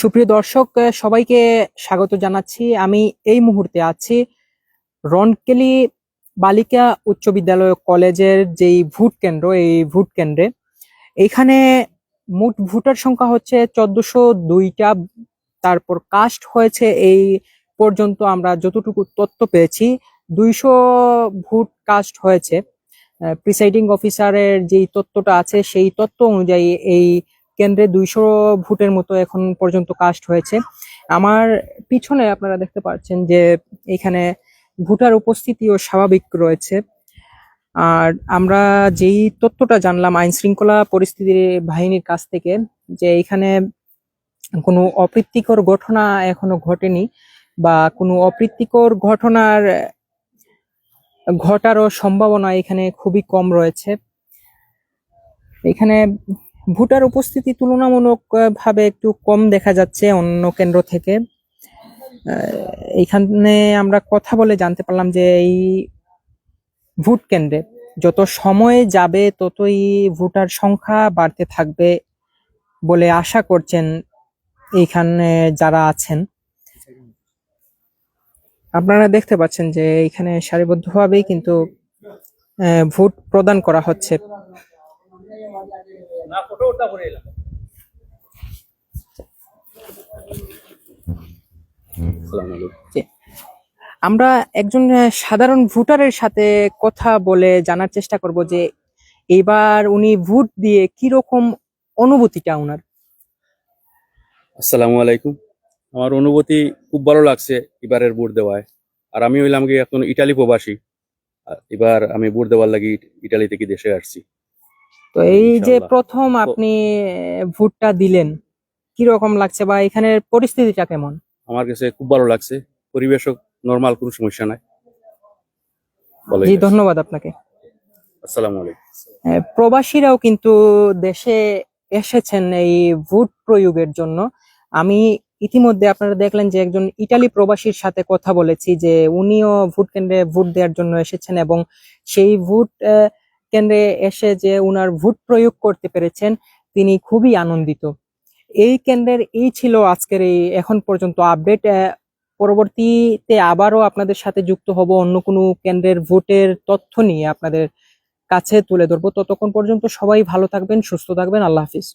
সুপ্রিয় দর্শক সবাইকে স্বাগত জানাচ্ছি। আমি এই মুহূর্তে আছি রনকেলি বালিকা উচ্চ বিদ্যালয় কলেজের যেই ভোট কেন্দ্র, এই ভোট কেন্দ্রে। এইখানে মোট ভোটার সংখ্যা হচ্ছে চোদ্দশো দুইটা। তারপর কাস্ট হয়েছে এই পর্যন্ত আমরা যতটুকু তথ্য পেয়েছি, দুইশো ভোট কাস্ট হয়েছে। প্রিসাইডিং অফিসারের যেই তথ্যটা আছে, সেই তথ্য অনুযায়ী এই কেন্দ্রে দুইশো ভোটের মতো এখন পর্যন্ত কাস্ট হয়েছে। আমার পিছনে আপনারা দেখতে পাচ্ছেন যে এখানে ভোটার উপস্থিতিও স্বাভাবিক রয়েছে। আর আমরা যেই তথ্যটা জানলাম আইন শৃঙ্খলা পরিস্থিতির বাহিনীর কাছ থেকে, যে এখানে কোনো অপ্রীতিকর ঘটনা এখনও ঘটেনি বা কোনো অপ্রীতিকর ঘটনার ঘটারও সম্ভাবনা এখানে খুবই কম রয়েছে। এখানে ভোটার উপস্থিতি তুলনামূলক ভাবে একটু কম দেখা যাচ্ছে অন্য কেন্দ্র থেকে। এইখানে আমরা কথা বলে জানতে পারলাম যে এই ভোট কেন্দ্রে যত সময় যাবে ততই ভোটার সংখ্যা বাড়তে থাকবে বলে আশা করছেন এইখানে যারা আছেন। আপনারা দেখতে পাচ্ছেন যে এখানে সারিবদ্ধভাবেই কিন্তু ভোট প্রদান করা হচ্ছে। আমরা একজন সাধারণ ভোটারের সাথে কথা বলে জানার চেষ্টা করব যে এবার উনি ভোট দিয়ে কি রকম অনুভূতিটা ওনার আসসালামু আলাইকুম। আমার অনুভূতি খুব ভালো লাগছে এবারের ভোট দেওয়ায়। আর আমি হইলাম কি এখন ইটালি প্রবাসী। এবার আমি ভোট দেওয়ার লাগি ইটালি থেকে দেশে আসছি। তো এই যে প্রথম আপনি ভোটটা দিলেন কি রকম লাগছে বা এখানের পরিস্থিতিটা কেমন? আমার কাছে খুব ভালো লাগছে। পরিবেশও নর্মাল কোনো সমস্যা নাই। জি ধন্যবাদ আপনাকে। আসসালামু আলাইকুম। প্রবাসীরাও কিন্তু দেশে এসেছেন এই ভোট প্রয়োগের জন্য। আমি ইতিমধ্যে আপনারা দেখলেন যে একজন ইটালি প্রবাসীর সাথে কথা বলেছি যে উনিও ভোট কেন্দ্রে ভোট দেওয়ার জন্য এসেছেন এবং সেই ভোট কেন্দ্রে এসে যে উনার ভোট প্রয়োগ করতে পেরেছেন, তিনি খুবই আনন্দিত। এই কেন্দ্রের এই ছিল আজকের এই এখন পর্যন্ত আপডেট পরবর্তীতে আবারও আপনাদের সাথে যুক্ত হব অন্য কোনো কেন্দ্রের ভোটের তথ্য নিয়ে আপনাদের কাছে তুলে ধরবো। ততক্ষণ পর্যন্ত সবাই ভালো থাকবেন, সুস্থ থাকবেন। আল্লাহ হাফিজ।